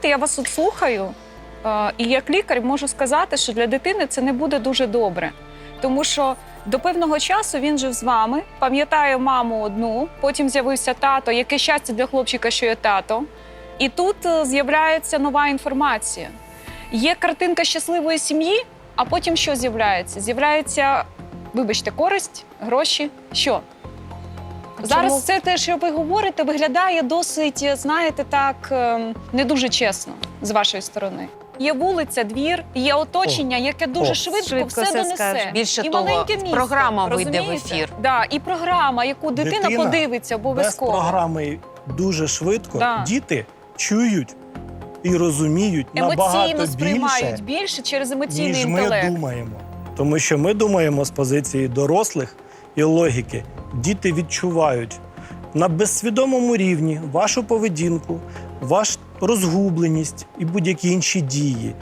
знаєте, я вас от слухаю, е, і як лікар можу сказати, що для дитини це не буде дуже добре. Тому що до певного часу він жив з вами, пам'ятає маму одну, потім з'явився тато. Яке щастя для хлопчика, що є тато. І тут е, з'являється нова інформація. Є картинка щасливої сім'ї, а потім що з'являється? З'являється, вибачте, користь, гроші. Що? Зараз Чому? це те, що ви говорите, виглядає досить, знаєте, так ем, не дуже чесно з вашої сторони. Є вулиця, двір, є оточення, яке дуже О. швидко, Швидко все все донесе. скаже. Більше і того, маленьке місто, програма вийде в ефір. Да, і програма, яку дитина, Дитина подивиться Без обов'язково. програми дуже швидко Да. діти чують і розуміють Емоційно набагато сприймають більше, більше через емоційний ніж інтелект. ми думаємо. Тому що ми думаємо з позиції дорослих і логіки. Діти відчувають на безсвідомому рівні вашу поведінку, вашу розгубленість і будь-які інші дії.